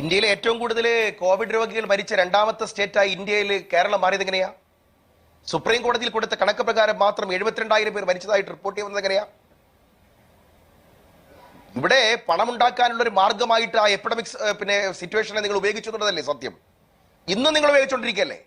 ഇന്ത്യയിലെ ഏറ്റവും കൂടുതൽ കോവിഡ് രോഗികൾ മരിച്ച രണ്ടാമത്തെ സ്റ്റേറ്റായി ഇന്ത്യയിൽ കേരളം മാറിയത് എങ്ങനെയാ? സുപ്രീം കോടതിയിൽ കൊടുത്ത കണക്ക് പ്രകാരം മാത്രം എഴുപത്തിരണ്ടായിരം പേർ മരിച്ചതായിട്ട് റിപ്പോർട്ട് ചെയ്യുന്നത് എങ്ങനെയാ? ഇവിടെ പണമുണ്ടാക്കാനുള്ള ഒരു മാർഗമായിട്ട് ആ എപ്പിഡമിക്സ് പിന്നെ സിറ്റുവേഷനെ നിങ്ങൾ ഉപയോഗിച്ചു എന്നുള്ളതല്ലേ സത്യം? ഇന്ന് നിങ്ങൾ ഉപയോഗിച്ചുകൊണ്ടിരിക്കുകയല്ലേ?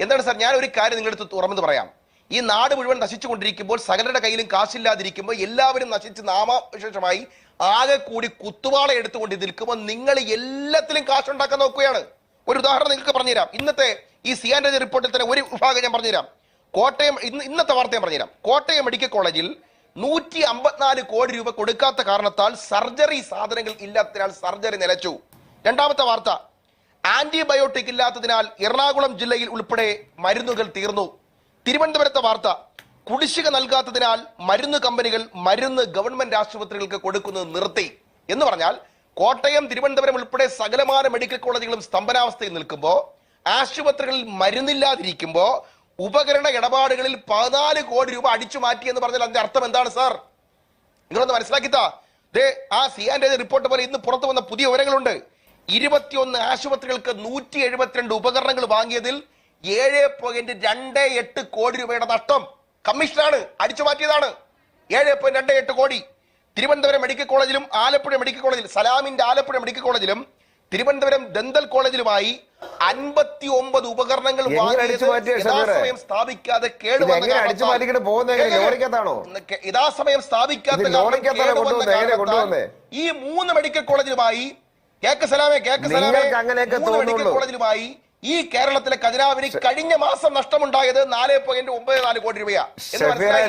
എന്താണ് സാർ ഞാൻ ഒരു കാര്യം നിങ്ങളെടുത്ത് തുറന്നു പറയാം. ഈ നാട് മുഴുവൻ നശിച്ചുകൊണ്ടിരിക്കുമ്പോൾ സകലരുടെ കയ്യിലും കാശില്ലാതിരിക്കുമ്പോൾ എല്ലാവരും നശിച്ച് നാമവിശേഷമായി ആകെ കൂടി കുത്തുവാള എടുത്തുകൊണ്ട് നിൽക്കുമ്പോൾ നിങ്ങൾ എല്ലാത്തിലും കാശുണ്ടാക്കാൻ നോക്കുകയാണ്. ഒരു ഉദാഹരണം നിങ്ങൾക്ക് പറഞ്ഞുതരാം. ഇന്നത്തെ ഈ സിയാൻ രജ റിപ്പോർട്ടിൽ തന്നെ ഒരു വിഭാഗം ഞാൻ പറഞ്ഞുതരാം. കോട്ടയം ഇന്ന് ഇന്നത്തെ വാർത്ത ഞാൻ പറഞ്ഞുതരാം. കോട്ടയം മെഡിക്കൽ കോളേജിൽ നൂറ്റി അമ്പത്തിനാല് കോടി രൂപ കൊടുക്കാത്ത കാരണത്താൽ സർജറി സാധനങ്ങൾ ഇല്ലാത്തതിനാൽ സർജറി നിലച്ചു. രണ്ടാമത്തെ വാർത്ത ആന്റിബയോട്ടിക് ഇല്ലാത്തതിനാൽ എറണാകുളം ജില്ലയിൽ ഉൾപ്പെടെ മരുന്നുകൾ തീർന്നു. തിരുവനന്തപുരത്തെ വാർത്ത കുടിശ്ശിക നൽകാത്തതിനാൽ മരുന്ന് കമ്പനികൾ മരുന്ന് ഗവൺമെന്റ് ആശുപത്രികൾക്ക് കൊടുക്കുന്നത് നിർത്തി എന്ന് പറഞ്ഞാൽ കോട്ടയം തിരുവനന്തപുരം ഉൾപ്പെടെ സകലമാന മെഡിക്കൽ കോളേജുകളും സ്തംഭനാവസ്ഥയിൽ നിൽക്കുമ്പോൾ ആശുപത്രികളിൽ മരുന്നില്ലാതിരിക്കുമ്പോൾ ഉപകരണ ഇടപാടുകളിൽ പതിനാല് കോടി രൂപ അടിച്ചു മാറ്റി എന്ന് പറഞ്ഞാൽ അതിന്റെ അർത്ഥം എന്താണ് സാർ? നിങ്ങളൊന്ന് മനസ്സിലാക്കിത്താ. ദേ ആ സിയാന്റെ റിപ്പോർട്ട് പോലെ ഇന്ന് പുറത്തു വന്ന പുതിയ വിവരങ്ങളുണ്ട്. ഇരുപത്തിയൊന്ന് ആശുപത്രികൾക്ക് നൂറ്റി എഴുപത്തിരണ്ട് ഉപകരണങ്ങൾ വാങ്ങിയതിൽ ഏഴ് പോയിന്റ് രണ്ട് എട്ട് കോടി രൂപയുടെ നഷ്ടം. കമ്മീഷനാണ് അടിച്ചു മാറ്റിയതാണ്. ഏഴ് പോയിന്റ് രണ്ട് എട്ട് കോടി. തിരുവനന്തപുരം മെഡിക്കൽ കോളേജിലും ആലപ്പുഴ മെഡിക്കൽ കോളേജിൽ സലാമിന്റെ ആലപ്പുഴ മെഡിക്കൽ കോളേജിലും തിരുവനന്തപുരം ദന്തൽ കോളേജിലുമായി അൻപത്തി ഒമ്പത് ഉപകരണങ്ങൾ യഥാസമയം സ്ഥാപിക്കാതെ യഥാസമയം സ്ഥാപിക്കാത്ത? ഈ മൂന്ന് മെഡിക്കൽ കോളേജിലുമായി കേക്ക് സലാമേ കേക്ക് സലാമേ മൂന്ന് മെഡിക്കൽ കോളേജിലുമായി ഈ കേരളത്തിലെ ഖജനാവിന് കഴിഞ്ഞ മാസം നഷ്ടമുണ്ടായത് നാല് പോയിന്റ് ഒമ്പത് നാല് കോടി രൂപയാണ്.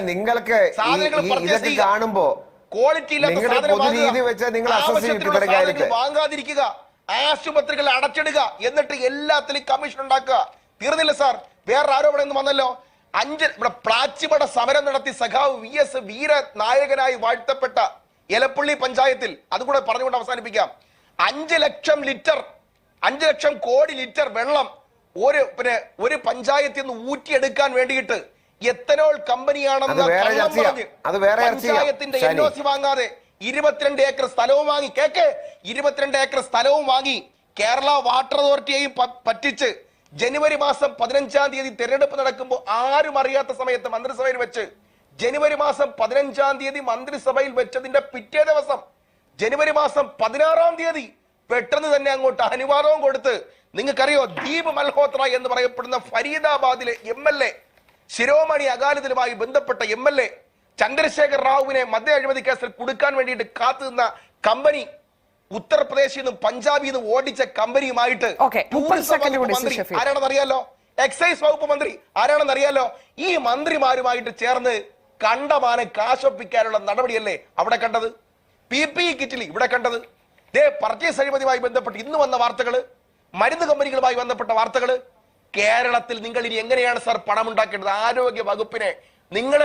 നിങ്ങൾക്ക് ഇതൊക്കെ കാണുമ്പോ ക്വാളിറ്റി ഇല്ലാത്ത വാങ്ങാതിരിക്കുക. ആശുപത്രികൾ അടച്ചിടുക. എന്നിട്ട് എല്ലാത്തിലും കമ്മീഷൻ ഉണ്ടാക്കുക. തീർന്നില്ല സാർ വേറെ ആരോപണം വന്നല്ലോ. അഞ്ച് ഇവിടെ പ്ലാച്ചിമട സമരം നടത്തി സഖാവ് വി എസ് വീര നായകനായി വാഴ്ത്തപ്പെട്ട എലപ്പള്ളി പഞ്ചായത്തിൽ അതുകൂടെ പറഞ്ഞുകൊണ്ട് അവസാനിപ്പിക്കാം. അഞ്ച് ലക്ഷം ലിറ്റർ അഞ്ച് ലക്ഷം കോടി ലിറ്റർ വെള്ളം ഒരു പിന്നെ ഒരു പഞ്ചായത്തിൽ നിന്ന് ഊറ്റിയെടുക്കാൻ വേണ്ടിയിട്ട് എത്തനോൾ കമ്പനിയാണെന്ന് പഞ്ചായത്തിന്റെ. എൻ ഒ സി വാങ്ങാതെ ഇരുപത്തിരണ്ട് ഏക്കർ സ്ഥലവും വാങ്ങി. കേക്ക്. ഇരുപത്തിരണ്ട് ഏക്കർ സ്ഥലവും വാങ്ങി. കേരള വാട്ടർ അതോറിറ്റിയെയും പറ്റിച്ച് ജനുവരി മാസം പതിനഞ്ചാം തീയതി തെരഞ്ഞെടുപ്പ് നടക്കുമ്പോൾ ആരും അറിയാത്ത സമയത്ത് മന്ത്രിസഭയിൽ വെച്ച് ജനുവരി മാസം പതിനഞ്ചാം തീയതി മന്ത്രിസഭയിൽ വെച്ചതിന്റെ പിറ്റേ ദിവസം ജനുവരി മാസം പതിനാറാം തീയതി പെട്ടെന്ന് തന്നെ അങ്ങോട്ട് അനുവാദവും കൊടുത്ത് നിങ്ങൾക്കറിയോ ദീപ് മൽഹോത്ര എന്ന് പറയപ്പെടുന്ന ഫരീദാബാദിലെ എം എൽ എ ശിരോമണി അകാലിദളുമായി ബന്ധപ്പെട്ട എം എൽ എ ചന്ദ്രശേഖർ റാവുവിനെ മദ്യ അഴിമതി കേസിൽ കൊടുക്കാൻ വേണ്ടിയിട്ട് കാത്തു നിന്ന കമ്പനി ഉത്തർപ്രദേശിൽ നിന്നും പഞ്ചാബിൽ നിന്നും ഓടിച്ച കമ്പനിയുമായിട്ട് ടൂറിസം വകുപ്പ് മന്ത്രി ആരാണെന്നറിയാലോ ആരാണെന്ന് അറിയാലോ എക്സൈസ് വകുപ്പ് മന്ത്രി ആരാണെന്ന് അറിയാലോ ഈ മന്ത്രിമാരുമായിട്ട് ചേർന്ന് കണ്ടമാനെ കാശൊപ്പിക്കാനുള്ള നടപടിയല്ലേ അവിടെ കണ്ടത്? പി പി കിറ്റിൽ ഇവിടെ കണ്ടത്? ദേ പർച്ചേസ് അഴിമതിയുമായി ബന്ധപ്പെട്ട് ഇന്ന് വന്ന വാർത്തകൾ മരുന്ന് കമ്പനികളുമായി ബന്ധപ്പെട്ട വാർത്തകൾ കേരളത്തിൽ നിങ്ങൾ ഇനി എങ്ങനെയാണ് സാർ പണം ഉണ്ടാക്കേണ്ടത് ആരോഗ്യ വകുപ്പിനെ നിങ്ങൾ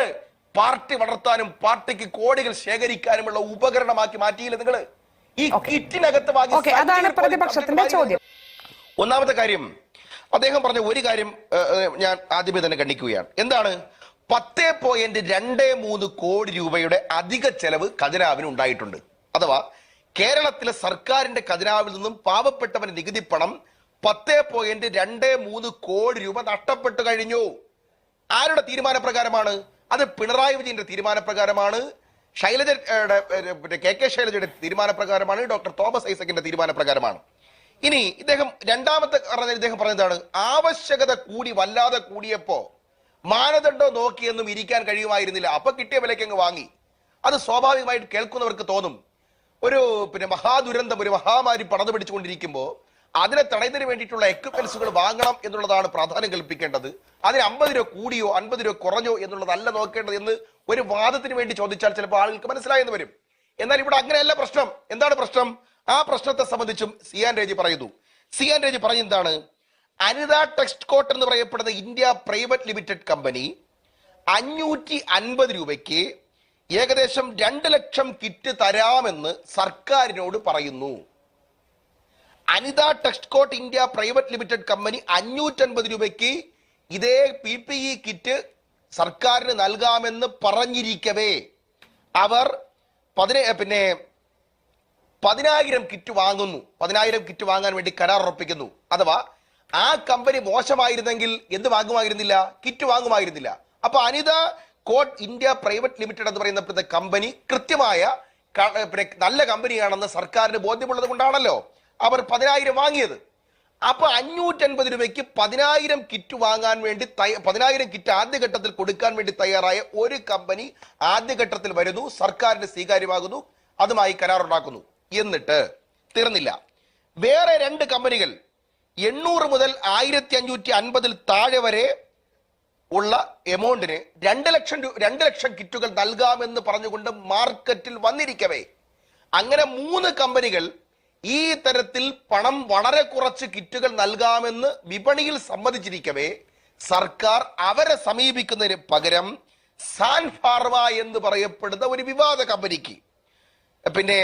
പാർട്ടി വളർത്താനും പാർട്ടിക്ക് കോടികൾ ശേഖരിക്കാനുമുള്ള ഉപകരണമാക്കി മാറ്റിയില്ല നിങ്ങൾ ഈ. കിറ്റിനകത്ത് വാങ്ങി ഓക്കെ അതാണ് പ്രതിപക്ഷത്തിന്റെ ചോദ്യം. ഒന്നാമത്തെ കാര്യം അദ്ദേഹം പറഞ്ഞ ഒരു കാര്യം ഞാൻ ആദ്യമേ തന്നെ കണ്ടിക്കുകയാണ് എന്താണ്? പത്ത് പോയിന്റ് രണ്ട് മൂന്ന് കോടി രൂപയുടെ അധിക ചെലവ് ഖജനാവിന് ഉണ്ടായിട്ടുണ്ട്. അഥവാ കേരളത്തിലെ സർക്കാരിന്റെ ഖജനാവിൽ നിന്നും പാവപ്പെട്ടവന്റെ നികുതി പണം പത്ത് പോയിന്റ് രണ്ട് മൂന്ന് കോടി രൂപ നഷ്ടപ്പെട്ടു കഴിഞ്ഞു. ആരുടെ തീരുമാനപ്രകാരമാണ്? അത് പിണറായി വിജയന്റെ തീരുമാനപ്രകാരമാണ്. ശൈലജ കെ കെ ശൈലജയുടെ തീരുമാനപ്രകാരമാണ്. ഡോക്ടർ തോമസ് ഐസക്കിന്റെ തീരുമാനപ്രകാരമാണ്. ഇനി ഇദ്ദേഹം രണ്ടാമത്തെ പറഞ്ഞ ഇദ്ദേഹം പറഞ്ഞതാണ് ആവശ്യകത കൂടി വല്ലാതെ കൂടിയപ്പോ മാനദണ്ഡം നോക്കിയെന്നും ഇരിക്കാൻ കഴിയുമായിരുന്നില്ല. അപ്പൊ കിട്ടിയ വിലയ്ക്ക് അങ്ങ് വാങ്ങി. അത് സ്വാഭാവികമായിട്ട് കേൾക്കുന്നവർക്ക് തോന്നും ഒരു പിന്നെ മഹാദുരന്തം ഒരു മഹാമാരി പടന്നു പിടിച്ചുകൊണ്ടിരിക്കുമ്പോൾ അതിനെ തടയുന്നതിന് വേണ്ടിയിട്ടുള്ള എക്യുപ്മെന്റ്സുകൾ വാങ്ങണം എന്നുള്ളതാണ് പ്രാധാന്യം കൽപ്പിക്കേണ്ടത്. അതിന് അമ്പത് രൂപ കൂടിയോ അൻപത് രൂപ കുറഞ്ഞോ എന്നുള്ളതല്ല നോക്കേണ്ടത് എന്ന് ഒരു വാദത്തിന് വേണ്ടി ചോദിച്ചാൽ ചിലപ്പോൾ ആളുകൾക്ക് മനസ്സിലായെന്ന് വരും. എന്നാൽ ഇവിടെ അങ്ങനെയല്ല പ്രശ്നം. എന്താണ് പ്രശ്നം? ആ പ്രശ്നത്തെ സംബന്ധിച്ചും സിയാൻ രേജി പറയുന്നു. സിയാൻ രേജി പറഞ്ഞ എന്താണ്? അനിത ടെക്സ്റ്റ് കോട്ട് എന്ന് പറയപ്പെടുന്ന ഇന്ത്യ പ്രൈവറ്റ് ലിമിറ്റഡ് കമ്പനി അഞ്ഞൂറ്റി അൻപത് രൂപയ്ക്ക് ഏകദേശം രണ്ട് ലക്ഷം കിറ്റ് തരാമെന്ന് സർക്കാരിനോട് പറയുന്നു. Anitha Texcot India private limited company അഞ്ഞൂറ്റൻപത് രൂപയ്ക്ക് ഇതേ പി പി ഇ കിറ്റ് സർക്കാരിന് നൽകാമെന്ന് പറഞ്ഞിരിക്കവേ. അവർ പതിനെ പിന്നെ പതിനായിരം കിറ്റ് വാങ്ങുന്നു. പതിനായിരം കിറ്റ് വാങ്ങാൻ വേണ്ടി കരാർ ഉറപ്പിക്കുന്നു അഥവാ ആ കമ്പനി മോശമായിരുന്നെങ്കിൽ എന്ത് വാങ്ങുമായിരുന്നില്ല? കിറ്റ് വാങ്ങുമായിരുന്നില്ല. അപ്പൊ Anitha cot India private limited എന്ന് പറയുന്ന കമ്പനി കൃത്യമായ നല്ല കമ്പനിയാണെന്ന് സർക്കാരിന് ബോധ്യമുള്ളത് കൊണ്ടാണല്ലോ അവർ പതിനായിരം വാങ്ങിയത്. അപ്പൊ അഞ്ഞൂറ്റൻപത് രൂപയ്ക്ക് പതിനായിരം കിറ്റ് വാങ്ങാൻ വേണ്ടി പതിനായിരം കിറ്റ് ആദ്യഘട്ടത്തിൽ കൊടുക്കാൻ വേണ്ടി തയ്യാറായ ഒരു കമ്പനി ആദ്യഘട്ടത്തിൽ വരുന്നു സർക്കാരിന് സ്വീകാര്യമാകുന്നു അതുമായി കരാറുണ്ടാക്കുന്നു. എന്നിട്ട് തീർന്നില്ല. വേറെ രണ്ട് കമ്പനികൾ എണ്ണൂറ് മുതൽ ആയിരത്തി അഞ്ഞൂറ്റി അൻപതിൽ താഴെ വരെ ഉള്ള എമൗണ്ടിന് രണ്ട് ലക്ഷം രൂപ രണ്ട് ലക്ഷം കിറ്റുകൾ നൽകാമെന്ന് പറഞ്ഞുകൊണ്ട് മാർക്കറ്റിൽ വന്നിരിക്കവേ. അങ്ങനെ മൂന്ന് കമ്പനികൾ ഈ തരത്തിൽ പണം വളരെ കുറച്ച് കിറ്റുകൾ നൽകാമെന്ന് വിപണിയിൽ സമ്മതിച്ചിരിക്കവേ. സർക്കാർ അവരെ സമീപിക്കുന്നതിന് പകരം സാൻ ഫാർവ എന്ന് പറയപ്പെടുന്ന ഒരു വിവാദ കമ്പനിക്ക്. പിന്നെ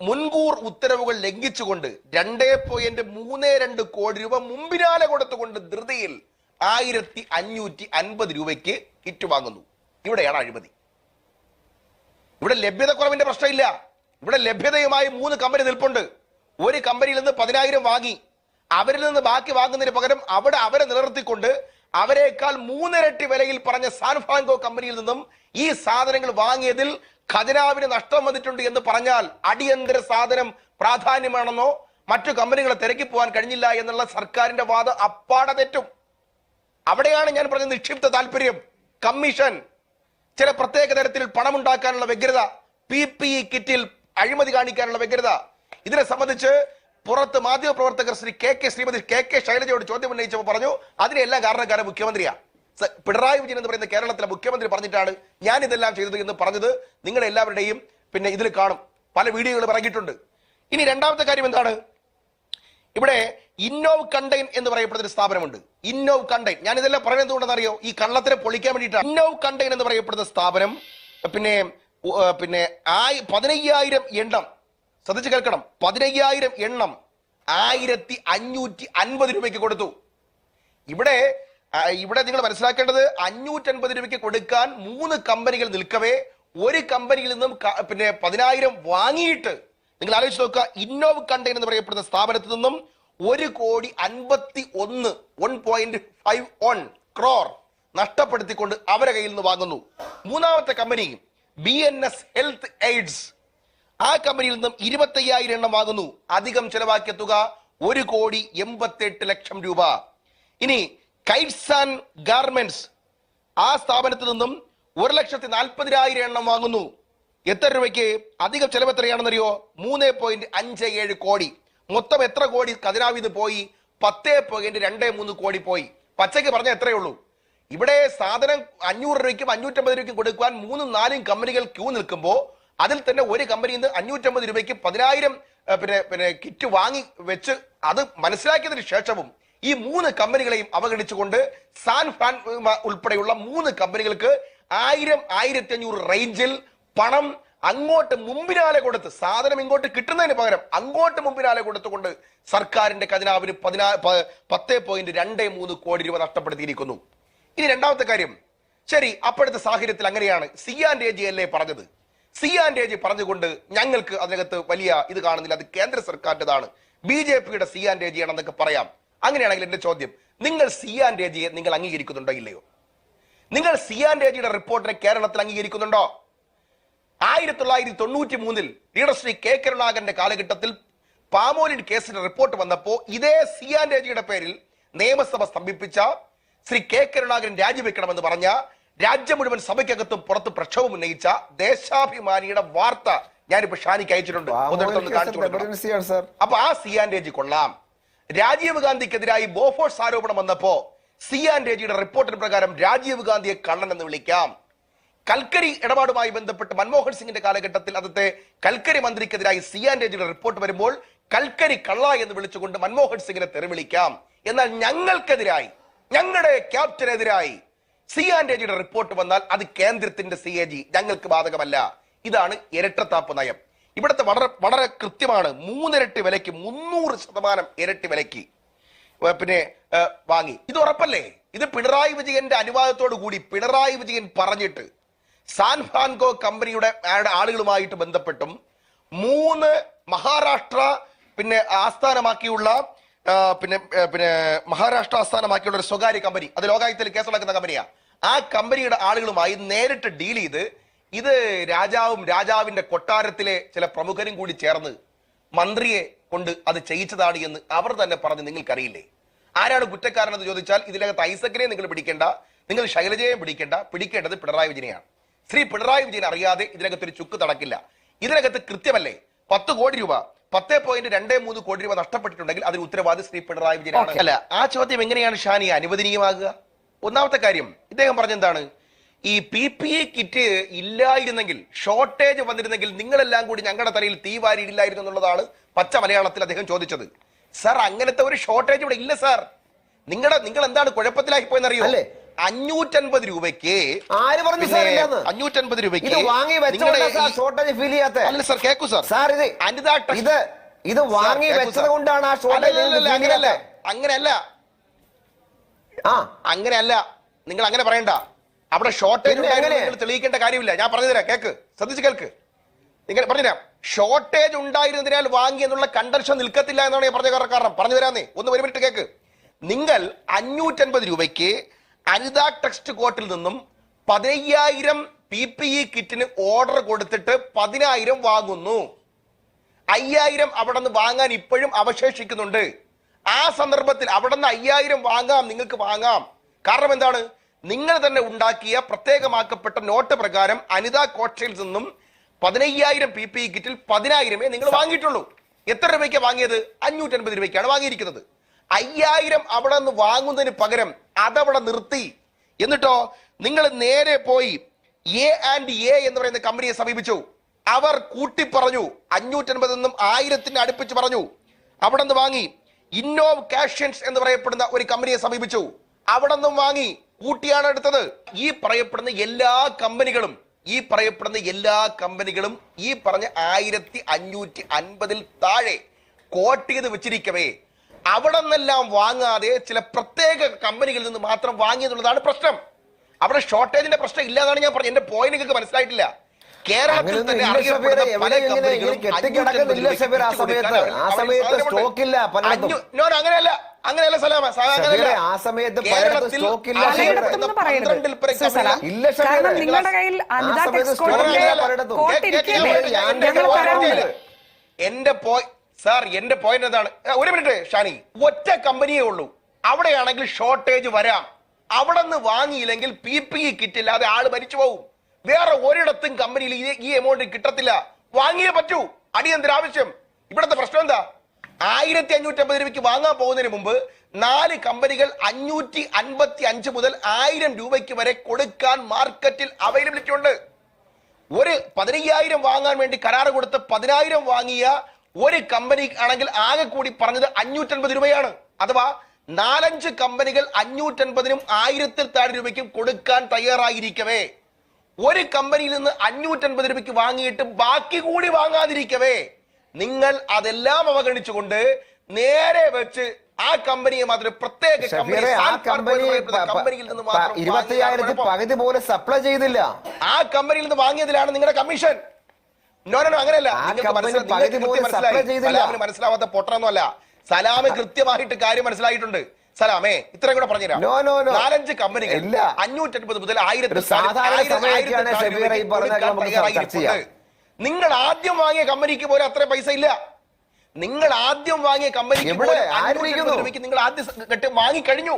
മുൻകൂർ ഉത്തരവുകൾ ലംഘിച്ചുകൊണ്ട് രണ്ടേ പോയിന്റ് മൂന്ന് രണ്ട് കോടി രൂപ മുമ്പിനാലെ കൊടുത്തുകൊണ്ട് ധൃതിയിൽ ആയിരത്തി അഞ്ഞൂറ്റി അൻപത് രൂപയ്ക്ക് കിറ്റ് വാങ്ങുന്നു. ഇവിടെയാണ് അഴിമതി. ഇവിടെ ലഭ്യത കുറവിന്റെ പ്രശ്നമില്ല. ഇവിടെ ലഭ്യതയുമായി മൂന്ന് കമ്പനി നിൽപ്പുണ്ട്. ഒരു കമ്പനിയിൽ നിന്ന് പതിനായിരം വാങ്ങി. അവരിൽ നിന്ന് ബാക്കി വാങ്ങുന്നതിന് പകരം അവിടെ അവരെ നിലനിർത്തിക്കൊണ്ട് അവരെക്കാൾ മൂന്നിരട്ടി വിലയിൽ പറഞ്ഞ സാൻഫ്രാങ്കോ കമ്പനിയിൽ നിന്നും ഈ സാധനങ്ങൾ വാങ്ങിയതിൽ ഖജനാവിന് നഷ്ടം വന്നിട്ടുണ്ട് എന്ന് പറഞ്ഞാൽ അടിയന്തര സാധനം പ്രാധാന്യമാണെന്നോ മറ്റു കമ്പനികളെ തിരക്കി പോകാൻ കഴിഞ്ഞില്ല എന്നുള്ള സർക്കാരിന്റെ വാദം അപ്പാടെ തെറ്റും. അവിടെയാണ് ഞാൻ പറഞ്ഞ നിക്ഷിപ്ത താല്പര്യം കമ്മീഷൻ. ചില പ്രത്യേക തരത്തിൽ പണമുണ്ടാക്കാനുള്ള വ്യഗ്രത പി പി ഇ കിറ്റിൽ അഴിമതി കാണിക്കാനുള്ള വ്യഗ്രത. ഇതിനെ സംബന്ധിച്ച് പുറത്ത് മാധ്യമപ്രവർത്തകർ Sri K K Srimathi K K ശൈലജയോട് ചോദ്യം ഉന്നയിച്ചപ്പോൾ പറഞ്ഞു അതിനെല്ലാം കാരണക്കാരൻ മുഖ്യമന്ത്രിയാണ് പിണറായി വിജയൻ എന്ന് പറയുന്ന കേരളത്തിലെ മുഖ്യമന്ത്രി പറഞ്ഞിട്ടാണ് ഞാൻ ഇതെല്ലാം ചെയ്തത് എന്ന് പറഞ്ഞത്. നിങ്ങൾ എല്ലാവരുടെയും പിന്നെ ഇതിൽ കാണും. പല വീഡിയോകൾ ഇറങ്ങിയിട്ടുണ്ട്. ഇനി രണ്ടാമത്തെ കാര്യം എന്താണ്? ഇവിടെ ഇന്നോവ് കണ്ടെയ്ൻ എന്ന് പറയപ്പെടുന്ന ഒരു സ്ഥാപനമുണ്ട്. ഇന്നോവ് കണ്ടെയ്ൻ. ഞാൻ ഇതെല്ലാം പറയുന്നത് എന്തുകൊണ്ടെന്ന് അറിയോ ഈ കള്ളത്തിനെ പൊളിക്കാൻ വേണ്ടിയിട്ടാണ്. ഇന്നോവ് കണ്ടെയ്ൻ എന്ന് പറയപ്പെടുന്ന സ്ഥാപനം പിന്നെ പിന്നെ ആയി പതിനയ്യായിരം എണ്ണം. ശ്രദ്ധിച്ച് കേൾക്കണം. പതിനയ്യായിരം എണ്ണം ആയിരത്തി അഞ്ഞൂറ്റി അൻപത് രൂപയ്ക്ക് കൊടുത്തു. ഇവിടെ ഇവിടെ നിങ്ങൾ മനസ്സിലാക്കേണ്ടത് അഞ്ഞൂറ്റൻപത് രൂപയ്ക്ക് കൊടുക്കാൻ മൂന്ന് കമ്പനികൾ നിൽക്കവേ. ഒരു കമ്പനിയിൽ നിന്നും പിന്നെ പതിനായിരം വാങ്ങിയിട്ട് നിങ്ങൾ ആലോചിച്ച് നോക്കുക. ഇന്നോവ് കണ്ടെയ്ൻ എന്ന് പറയപ്പെടുന്ന സ്ഥാപനത്തിൽ നിന്നും ഒരു കോടി അൻപത്തി ഒന്ന് one point five one crore നഷ്ടപ്പെടുത്തിക്കൊണ്ട് അവരെ കയ്യിൽ നിന്ന് വാങ്ങുന്നു. മൂന്നാമത്തെ company B N S health aids ആ കമ്പനിയിൽ നിന്നും ഇരുപത്തയ്യായിരം എണ്ണം വാങ്ങുന്നു. അധികം ചെലവാക്കിയ തുക ഒരു കോടി എൺപത്തെട്ട് ലക്ഷം രൂപ. ഇനി കൈറ്റ്സ് ആൻഡ് ഗാർമെന്റ്സ് ആ സ്ഥാപനത്തിൽ നിന്നും ഒരു ലക്ഷത്തി നാൽപ്പതിനായിരം എണ്ണം വാങ്ങുന്നു. എത്ര രൂപയ്ക്ക്? അധികം ചെലവ് എത്രയാണെന്നറിയോ? മൂന്ന് പോയിന്റ് അഞ്ച് ഏഴ് കോടി. മൊത്തം എത്ര കോടി കതിരാവിന്ന് പോയി? പത്തേ പോയിന്റ് രണ്ട് മൂന്ന് കോടി പോയി. പച്ചയ്ക്ക് പറഞ്ഞ എത്രയേ ഉള്ളൂ? ഇവിടെ സാധനം അഞ്ഞൂറ് രൂപയ്ക്കും അഞ്ഞൂറ്റമ്പത് രൂപയ്ക്കും കൊടുക്കുവാൻ മൂന്നും നാലും കമ്പനികൾ ക്യൂ നിൽക്കുമ്പോൾ അതിൽ തന്നെ ഒരു കമ്പനിയിൽ നിന്ന് അഞ്ഞൂറ്റമ്പത് രൂപയ്ക്ക് പതിനായിരം പിന്നെ പിന്നെ കിറ്റ് വാങ്ങി വെച്ച് അത് മനസ്സിലാക്കിയതിന് ശേഷവും ഈ മൂന്ന് കമ്പനികളെയും അവഗണിച്ചുകൊണ്ട് സാൻ ഫ്രാൻ ഉൾപ്പെടെയുള്ള മൂന്ന് കമ്പനികൾക്ക് ആയിരം ആയിരത്തി അഞ്ഞൂറ് റേഞ്ചിൽ പണം അങ്ങോട്ട് മുമ്പിനാലെ കൊടുത്ത് സാധനം ഇങ്ങോട്ട് കിട്ടുന്നതിന് പകരം അങ്ങോട്ട് മുമ്പിനാലെ കൊടുത്തുകൊണ്ട് സർക്കാരിന്റെ ഖജനാവിന് പതിനാ പത്ത് പോയിന്റ് രണ്ട് മൂന്ന് കോടി രൂപ നഷ്ടപ്പെടുത്തിയിരിക്കുന്നു. ഇനി രണ്ടാമത്തെ കാര്യം. ശരി അപ്പോഴത്തെ സാഹചര്യത്തിൽ അങ്ങനെയാണ്. സിയാൻ രേജി അല്ലേ പറഞ്ഞത്? സിയാൻ രേജി പറഞ്ഞുകൊണ്ട് ഞങ്ങൾക്ക് അതിനകത്ത് വലിയ ഇത് കാണുന്നില്ല. അത് കേന്ദ്ര സർക്കാരിന്റെതാണ്. ബി ജെ പിയുടെ സിയാൻ രേജിയാണെന്നൊക്കെ പറയാം. അങ്ങനെയാണെങ്കിൽ എന്റെ ചോദ്യം നിങ്ങൾ സിയാൻ രേജിയെ നിങ്ങൾ അംഗീകരിക്കുന്നുണ്ടോ ഇല്ലയോ? നിങ്ങൾ സിയാൻ രേജിയുടെ റിപ്പോർട്ടിനെ കേരളത്തിൽ അംഗീകരിക്കുന്നുണ്ടോ? ആയിരത്തി തൊള്ളായിരത്തി തൊണ്ണൂറ്റി മൂന്നിൽ ലീഡർ ശ്രീ കെ കരുണാകരന്റെ കാലഘട്ടത്തിൽ പാമോലിൻ കേസിന്റെ റിപ്പോർട്ട് വന്നപ്പോ ഇതേ സിയാൻ രേജിയുടെ പേരിൽ നിയമസഭ സ്തംഭിപ്പിച്ച ശ്രീ കെ കരുണാകരൻ രാജിവെക്കണമെന്ന് പറഞ്ഞ രാജ്യം മുഴുവൻ സഭയ്ക്കകത്തും പുറത്ത് പ്രക്ഷോഭം ഉന്നയിച്ച ദേശാഭിമാനിയുടെ വാർത്ത ഞാനിപ്പോ ഷാനിക്ക് അയച്ചിട്ടുണ്ട്. അപ്പൊ ആ സിയാൻ രേജി കൊള്ളാം. രാജീവ് ഗാന്ധിക്കെതിരായി ബോഫോഴ്സ് ആരോപണം വന്നപ്പോ സിയാൻ രേജിയുടെ റിപ്പോർട്ടിന് പ്രകാരം രാജീവ് ഗാന്ധിയെ കള്ളൻ എന്ന് വിളിക്കാം. കൽക്കരി ഇടപാടുമായി ബന്ധപ്പെട്ട് മൻമോഹൻ സിംഗിന്റെ കാലഘട്ടത്തിൽ അന്നത്തെ കൽക്കരി മന്ത്രിക്കെതിരായി സി ആൻഡ് രജിയുടെ റിപ്പോർട്ട് വരുമ്പോൾ കൽക്കരി കള്ള എന്ന് വിളിച്ചുകൊണ്ട് മൻമോഹൻ സിംഗിനെ തെറിവിളിക്കാം. എന്നാൽ ഞങ്ങൾക്കെതിരായി ഞങ്ങളുടെ ക്യാപ്റ്റനെതിരായി സി ആൻഡ് രജിയുടെ റിപ്പോർട്ട് വന്നാൽ അത് കേന്ദ്രത്തിന്റെ സി എ ജി ഞങ്ങൾക്ക് ബാധകമല്ല. ഇതാണ് ഇരട്ടത്താപ്പ് നയം. ഇവിടുത്തെ വളരെ വളരെ കൃത്യമാണ്. മൂന്നിരട്ടി വിലയ്ക്ക് മുന്നൂറ് ശതമാനം ഇരട്ടി വിലയ്ക്ക് പിന്നെ വാങ്ങി. ഇത് ഉറപ്പല്ലേ? ഇത് പിണറായി വിജയന്റെ അനുവാദത്തോടു കൂടി പിണറായി വിജയൻ പറഞ്ഞിട്ട് സാൻ ഫ്രാൻകോ കമ്പനിയുടെ ആളുകളുമായിട്ട് ബന്ധപ്പെട്ടും മൂന്ന് മഹാരാഷ്ട്ര പിന്നെ ആസ്ഥാനമാക്കിയുള്ള പിന്നെ പിന്നെ മഹാരാഷ്ട്ര ആസ്ഥാനമാക്കിയുള്ള ഒരു സ്വകാര്യ കമ്പനി. അത് ലോകായുക്തയിൽ കേസ് നടക്കുന്ന കമ്പനിയാ. ആ കമ്പനിയുടെ ആളുകളുമായി നേരിട്ട് ഡീൽ ചെയ്ത് ഇത് രാജാവും രാജാവിന്റെ കൊട്ടാരത്തിലെ ചില പ്രമുഖരും കൂടി ചേർന്ന് മന്ത്രിയെ കൊണ്ട് അത് ചെയ്യിച്ചതാണ് എന്ന് അവർ തന്നെ പറഞ്ഞ് നിങ്ങൾക്കറിയില്ലേ? ആരാണ് കുറ്റക്കാരനെന്ന് ചോദിച്ചാൽ ഇതിനകത്ത് ഐസക്കിനെ നിങ്ങൾ പിടിക്കേണ്ട നിങ്ങൾ ശൈലജയെ പിടിക്കേണ്ട പിടിക്കേണ്ടത് പിണറായി വിജയനെയാണ്. ശ്രീ പിണറായി വിജയൻ അറിയാതെ ഇതിനകത്ത് ഒരു ചുക്ക് തടക്കില്ല ഇതിനകത്ത് കൃത്യമല്ലേ? പത്ത് കോടി രൂപ പത്ത് പോയിന്റ് രണ്ട് മൂന്ന് കോടി രൂപ നഷ്ടപ്പെട്ടിട്ടുണ്ടെങ്കിൽ അതിന് ഉത്തരവാദി ശ്രീ പിണറായി വിജയനാണ്. അല്ല ആ ചോദ്യം എങ്ങനെയാണ് ഷാനി അനുവദനീയമാകുക? ഒന്നാമത്തെ കാര്യം ഇദ്ദേഹം പറഞ്ഞെന്താണ്? ഈ പി പി ഇ കിറ്റ് ഇല്ലായിരുന്നെങ്കിൽ ഷോർട്ടേജ് വന്നിരുന്നെങ്കിൽ നിങ്ങളെല്ലാം കൂടി ഞങ്ങളുടെ തലയിൽ തീ വാരിയില്ലായിരുന്നു എന്നുള്ളതാണ് പച്ച മലയാളത്തിൽ അദ്ദേഹം ചോദിച്ചത്. സാർ അങ്ങനത്തെ ഒരു ഷോർട്ടേജ് ഇവിടെ ഇല്ല സാർ. നിങ്ങളുടെ നിങ്ങൾ എന്താണ് കുഴപ്പത്തിലായി പോയെന്നറിയോ? അല്ലേ? അഞ്ഞൂറ്റൻപത് രൂപയ്ക്ക് ആര് പറഞ്ഞു? അഞ്ഞൂറ്റൻപത് രൂപയ്ക്ക് ഇത് വാങ്ങി ഷോർട്ടേജ് ഫീൽ ചെയ്യാത്ത. അല്ല സാർ കേക്കൂ സാർ. സാർ ഇത് അനിത ഇത് ഇത് വാങ്ങി വെച്ചത് കൊണ്ടാണ് ആ ഷോർട്ടേജ് അങ്ങനെയല്ല അങ്ങനെയല്ല. ആ. അങ്ങനെയല്ല. നിങ്ങൾ അങ്ങനെ പറയണ്ട. അവിടെ ഷോർട്ടേജ് നിങ്ങൾ തെളിയിക്കേണ്ട കാര്യമില്ല. ഞാൻ പറഞ്ഞുതരാം കേക്ക്. ശ്രദ്ധിച്ച് കേൾക്ക്. നിങ്ങൾ പറഞ്ഞുതരാം ഷോർട്ടേജ് ഉണ്ടായിരുന്നതിനാൽ വാങ്ങി എന്നുള്ള കണ്ടൻഷൻ നിൽക്കത്തില്ല എന്നാണ് ഞാൻ പറഞ്ഞ കാരണം. പറഞ്ഞു തരാന്നേ ഒന്ന് ഒരു മിനിറ്റ് കേക്ക്. നിങ്ങൾ അഞ്ഞൂറ്റൻപത് രൂപയ്ക്ക് അനിത ടെക്സ്റ്റ് കോട്ടിൽ നിന്നും പതിനയ്യായിരം പി പി ഇ കിറ്റിന് ഓർഡർ കൊടുത്തിട്ട് പതിനായിരം വാങ്ങുന്നു. അയ്യായിരം അവിടെ നിന്ന് വാങ്ങാൻ ഇപ്പോഴും അവശേഷിക്കുന്നുണ്ട്. ആ സന്ദർഭത്തിൽ അവിടെ നിന്ന് അയ്യായിരം വാങ്ങാം നിങ്ങൾക്ക് വാങ്ങാം. കാരണം എന്താണ്? നിങ്ങൾ തന്നെ ഉണ്ടാക്കിയ പ്രത്യേകമാക്കപ്പെട്ട നോട്ട് പ്രകാരം അനിത കോട്ടയിൽ നിന്നും പതിനയ്യായിരം പി പി ഇ കിറ്റിൽ പതിനായിരമേ നിങ്ങൾ വാങ്ങിയിട്ടുള്ളൂ. എത്ര രൂപയ്ക്ക് വാങ്ങിയത്? അഞ്ഞൂറ്റൻപത് രൂപയ്ക്കാണ് വാങ്ങിയിരിക്കുന്നത്. അയ്യായിരം അവിടെ നിന്ന് വാങ്ങുന്നതിന് പകരം അതവിടെ നിർത്തി. എന്നിട്ടോ നിങ്ങൾ നേരെ പോയി എ ആൻഡ് എ എന്ന് പറയുന്ന കമ്പനിയെ സമീപിച്ചു. അവർ കൂട്ടി പറഞ്ഞു അഞ്ഞൂറ്റൻപത് നിന്നും ആയിരത്തിന് അടുപ്പിച്ച് പറഞ്ഞു. അവിടെ നിന്ന് വാങ്ങി. ഇന്നോവ് കാഷ്യൻസ് എന്ന് പറയപ്പെടുന്ന ഒരു കമ്പനിയെ സമീപിച്ചു. അവിടെ നിന്നും വാങ്ങി. കൂട്ടിയാണ് എടുത്തത്. ഈ പറയപ്പെടുന്ന എല്ലാ കമ്പനികളും ഈ പറയപ്പെടുന്ന എല്ലാ കമ്പനികളും ഈ പറഞ്ഞ ആയിരത്തി അഞ്ഞൂറ്റി അൻപതിൽ താഴെ കോട്ട് ചെയ്ത് വെച്ചിരിക്കവേ. അവിടെ നിന്നെല്ലാം വാങ്ങാതെ ചില പ്രത്യേക കമ്പനികളിൽ നിന്ന് മാത്രം വാങ്ങിയെന്നുള്ളതാണ് പ്രശ്നം അവിടെ ഷോർട്ടേജിന്റെ പ്രശ്നം ഇല്ലാതാണ് ഞാൻ പറഞ്ഞത് എന്റെ പോയിന്റ് നിങ്ങൾക്ക് മനസ്സിലായിട്ടില്ല കേരളത്തിൽ തന്നെ അറിയപ്പെടുന്ന പല എവിടെ ഇങ്ങനെ കമ്പനികളും ഇങ്ങനെ കെട്ടിക്കിടക്കുന്നില്ല 550 ഷബീറെ ആ രൂപയ്ക്ക് സമയത്ത്. കൊടുക്കാൻ ആ അവർ സമയത്ത് സാധനമുണ്ട്. സ്റ്റോക്ക് ഇല്ല പലയിടത്തും. അഞ്ഞൂ- no, no, അങ്ങനെയല്ല അങ്ങനെയല്ല സലാമ ആ സമയത്ത് നിങ്ങളുടെ കയ്യിൽ എന്റെ ഞങ്ങൾ സാർ എന്റെ പോയിന്റ് എന്താണ്? ഒരു മിനിറ്റ് ഷാനി. ഒറ്റ കമ്പനിയേ ഉള്ളൂ. അവിടെയാണെങ്കിൽ ഷോർട്ടേജ് വരാം. അവിടെ നിന്ന് വാങ്ങിയില്ലെങ്കിൽ പി പി ഇ കിറ്റില്ലാതെ ആൾ മരിച്ചു പോകും വേറെ ഒരിടത്തും കമ്പനിയിൽ ഈ- ഈ എമൗണ്ട് കിട്ടത്തില്ല. വാങ്ങിയേ പറ്റൂ. അടിയന്തര ആവശ്യം? ഇവിടുത്തെ പ്രശ്നം എന്താ? ആയിരത്തി അഞ്ഞൂറ്റി അമ്പത് രൂപയ്ക്ക് വാങ്ങാൻ പോകുന്നതിന് മുമ്പ് നാല് കമ്പനികൾ അഞ്ഞൂറ്റി അൻപത്തി അഞ്ച് മുതൽ ആയിരം രൂപയ്ക്ക് വരെ കൊടുക്കാൻ മാർക്കറ്റിൽ അവൈലബിലിറ്റി ഉണ്ട്. ഒരു പതിനയ്യായിരം വാങ്ങാൻ വേണ്ടി കരാർ കൊടുത്ത് പതിനായിരം വാങ്ങിയ ഒരു കമ്പനി ആണെങ്കിൽ ആകെ കൂടി പറഞ്ഞത് അഞ്ഞൂറ്റൻപത് രൂപയാണ്. അഥവാ നാലഞ്ച് കമ്പനികൾ അഞ്ഞൂറ്റൻപതിനും ആയിരത്തിൽ താഴെ രൂപയ്ക്കും കൊടുക്കാൻ തയ്യാറായിരിക്കവേ. ഒരു കമ്പനിയിൽ നിന്ന് അഞ്ഞൂറ്റൻപത് രൂപയ്ക്ക് വാങ്ങിയിട്ട് ബാക്കി കൂടി വാങ്ങാതിരിക്കവേ. നിങ്ങൾ അതെല്ലാം അവഗണിച്ചുകൊണ്ട് നേരെ വെച്ച് ആ കമ്പനിയെ മാത്രം പ്രത്യേക കമ്പനിയിൽ നിന്ന് മാത്രം പകുതി പോലെ സപ്ലൈ ചെയ്തില്ല. ആ കമ്പനിയിൽ നിന്ന് വാങ്ങിയതിലാണ് നിങ്ങളുടെ കമ്മീഷൻ നോ നോ അങ്ങനെയല്ല. മനസ്സിലായി. മനസ്സിലാവാത്ത പൊട്ടറൊന്നുമല്ല സലാമ് കൃത്യമായിട്ട് കാര്യം മനസ്സിലായിട്ടുണ്ട്. സലാമേ ഇത്രയും കൂടെ പറഞ്ഞുതരാം. No. നാലഞ്ച് കമ്പനികൾ ഇല്ല. അഞ്ഞൂറ്റൻപത് മുതൽ ആയിരത്തി പറഞ്ഞ നിങ്ങൾ ആദ്യം വാങ്ങിയ കമ്പനിക്ക് പോലും അത്ര പൈസ ഇല്ല. നിങ്ങൾ ആദ്യം വാങ്ങിയ കമ്പനിക്ക് പോലും ആര് 550 നിങ്ങൾ ആദ്യം വാങ്ങിക്കഴിഞ്ഞു വാങ്ങി കഴിഞ്ഞു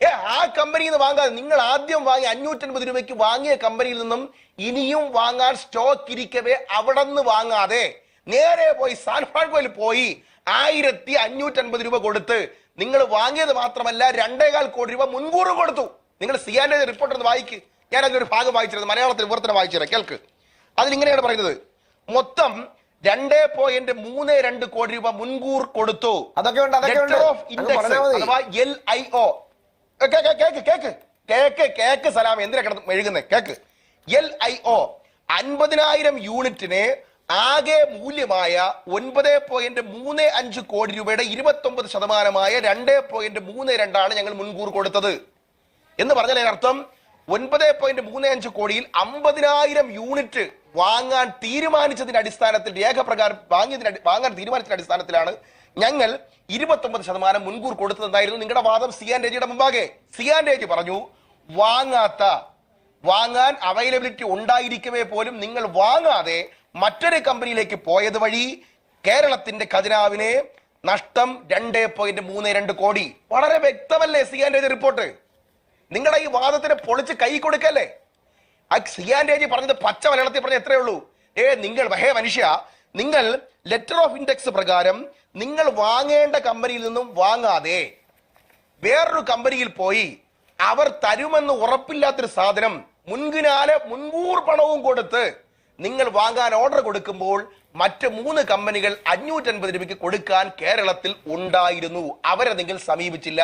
ഏ ആ കമ്പനിയിൽ നിന്ന് വാങ്ങാതെ നിങ്ങൾ ആദ്യം വാങ്ങി അഞ്ഞൂറ്റൻപത് രൂപയ്ക്ക് വാങ്ങിയ കമ്പനിയിൽ നിന്നും ഇനിയും വാങ്ങാൻ സ്റ്റോക്ക് ഇരിക്കവേ അവിടെ നിന്ന് വാങ്ങാതെ. നേരെ പോയി സാൻഫ്രാൻകോയിൽ പോയി ആയിരത്തി അഞ്ഞൂറ്റൻപത് രൂപ കൊടുത്ത് നിങ്ങൾ വാങ്ങിയത് മാത്രമല്ല രണ്ടേകാൽ കോടി രൂപ മുൻകൂർ കൊടുത്തു. നിങ്ങൾ സിയാന്റെ റിപ്പോർട്ട് ഒന്ന് വായിക്ക്. ഞാൻ അതിലൊരു ഭാഗം വായിച്ചിരുന്നത് മലയാളത്തിൽ വിവർത്തനം വായിച്ചുതരാം കേൾക്ക്. അതിലിങ്ങനെയാണ് പറയുന്നത്. മൊത്തം രണ്ടേ പോയിന്റ് മൂന്ന് രണ്ട് കോടി രൂപ മുൻകൂർ കൊടുത്തു. അതൊക്കെ ഉണ്ട്. അഥവാ L I O cake cake cake. Cake cake സലാം എന്തിനാ കിടന്ന് മെഴുകുന്നത് കേക്ക്. എൽ ഐ ഒ അൻപതിനായിരം യൂണിറ്റിന് ആകെ മൂല്യമായ ഒൻപത് പോയിന്റ് മൂന്ന് അഞ്ച് കോടി രൂപയുടെ ഇരുപത്തി ഒമ്പത് ശതമാനമായ രണ്ട് പോയിന്റ് മൂന്ന് രണ്ടാണ് ഞങ്ങൾ മുൻകൂർ കൊടുത്തത്. എന്ന് പറഞ്ഞാൽ അതിനർത്ഥം ഒൻപത് പോയിന്റ് മൂന്ന് അഞ്ച് കോടിയിൽ അമ്പതിനായിരം യൂണിറ്റ് വാങ്ങാൻ തീരുമാനിച്ചതിന്റെ അടിസ്ഥാനത്തിൽ രേഖപ്രകാരം വാങ്ങിയതിന് വാങ്ങാൻ തീരുമാനിച്ചതിന്റെ അടിസ്ഥാനത്തിലാണ് ഞങ്ങൾ ഇരുപത്തൊമ്പത് ശതമാനം മുൻകൂർ കൊടുത്തതെന്നായിരുന്നു നിങ്ങളുടെ വാദം സിയാൻ രേജിയുടെ മുമ്പാകെ. സിയാൻ രേജി പറഞ്ഞു വാങ്ങാത്ത വാങ്ങാൻ അവൈലബിലിറ്റി ഉണ്ടായിരിക്കവേ പോലും നിങ്ങൾ വാങ്ങാതെ മറ്റൊരു കമ്പനിയിലേക്ക് പോയത് വഴി കേരളത്തിന്റെ ഖജനാവിനെ നഷ്ടം രണ്ട് പോയിന്റ് മൂന്ന് രണ്ട് കോടി. വളരെ വ്യക്തമല്ലേ സിയാൻ രേജി റിപ്പോർട്ട്? നിങ്ങളുടെ ഈ വാദത്തിന് പൊളിച്ച് കൈ കൊടുക്കല്ലേ? ആ സിയാൻ പറഞ്ഞത് പച്ച മലയാളത്തിൽ പറഞ്ഞ എത്രയേ ഉള്ളൂ? ഏ നിങ്ങൾ ഹേ മനുഷ്യ നിങ്ങൾ ലെറ്റർ ഓഫ് ഇൻഡെക്സ് പ്രകാരം നിങ്ങൾ വാങ്ങേണ്ട കമ്പനിയിൽ നിന്നും വാങ്ങാതെ വേറൊരു കമ്പനിയിൽ പോയി അവർ തരുമെന്ന് ഉറപ്പില്ലാത്തൊരു സാധനം മുൻകിനാലെ മുൻകൂർ പണവും കൊടുത്ത് നിങ്ങൾ വാങ്ങാൻ ഓർഡർ കൊടുക്കുമ്പോൾ മറ്റ് മൂന്ന് കമ്പനികൾ അഞ്ഞൂറ്റൻപത് രൂപയ്ക്ക് കൊടുക്കാൻ കേരളത്തിൽ ഉണ്ടായിരുന്നു. അവരെ നിങ്ങൾ സമീപിച്ചില്ല.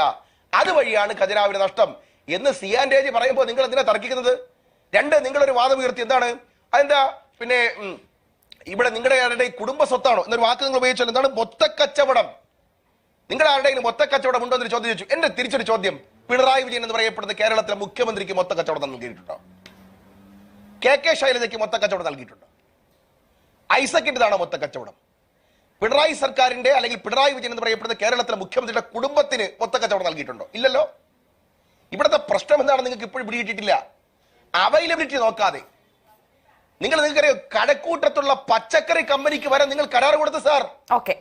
അതുവഴിയാണ് ഖജനാവിന് നഷ്ടം. എന്ന് സിയാൻ പറയുമ്പോൾ നിങ്ങൾ എന്തിനാ തർക്കിക്കുന്നത്? രണ്ട് നിങ്ങളൊരു വാദം ഉയർത്തി എന്താണ്? അതെന്താ? പിന്നെ ഇവിടെ നിങ്ങളുടെ ആരുടെ കുടുംബ സ്വത്താണോ? എന്നൊരു വാക്ക് നിങ്ങൾ ഉപയോഗിച്ചാൽ എന്താണ്? മൊത്ത കച്ചവടം നിങ്ങൾ ആരുടെയും മൊത്ത കച്ചവടം ഉണ്ടോ എന്നൊരു ചോദ്യം ചോദിച്ചു. എന്റെ തിരിച്ചൊരു ചോദ്യം. പിണറായി വിജയൻ എന്ന് പറയപ്പെടുന്ന കേരളത്തിലെ മുഖ്യമന്ത്രിക്ക് മൊത്ത കച്ചവടം നൽകിയിട്ടുണ്ടോ? കെ കെ ശൈലജയ്ക്ക് മൊത്ത കച്ചവടം നൽകിയിട്ടുണ്ടോ? ഐസക്കിന്റെതാണോ മൊത്ത കച്ചവടം പിണറായി സർക്കാരിന്റെ അല്ലെങ്കിൽ പിണറായി വിജയൻ എന്ന് പറയപ്പെടുന്ന കേരളത്തിലെ മുഖ്യമന്ത്രിയുടെ കുടുംബത്തിന് മൊത്ത കച്ചവടം നൽകിയിട്ടുണ്ടോ? ഇല്ലല്ലോ. ഇവിടുത്തെ പ്രശ്നം എന്താണെന്ന് നിങ്ങൾക്ക് ഇപ്പോഴും പിടികിട്ടിട്ടില്ല അവൈലബിലിറ്റി നോക്കാതെ. നിങ്ങൾ നിങ്ങൾക്കറിയോ കടക്കൂട്ടത്തുള്ള പച്ചക്കറി കമ്പനിക്ക് വരെ നിങ്ങൾ കരാർ കൊടുത്തു സാർ? ഓക്കെ.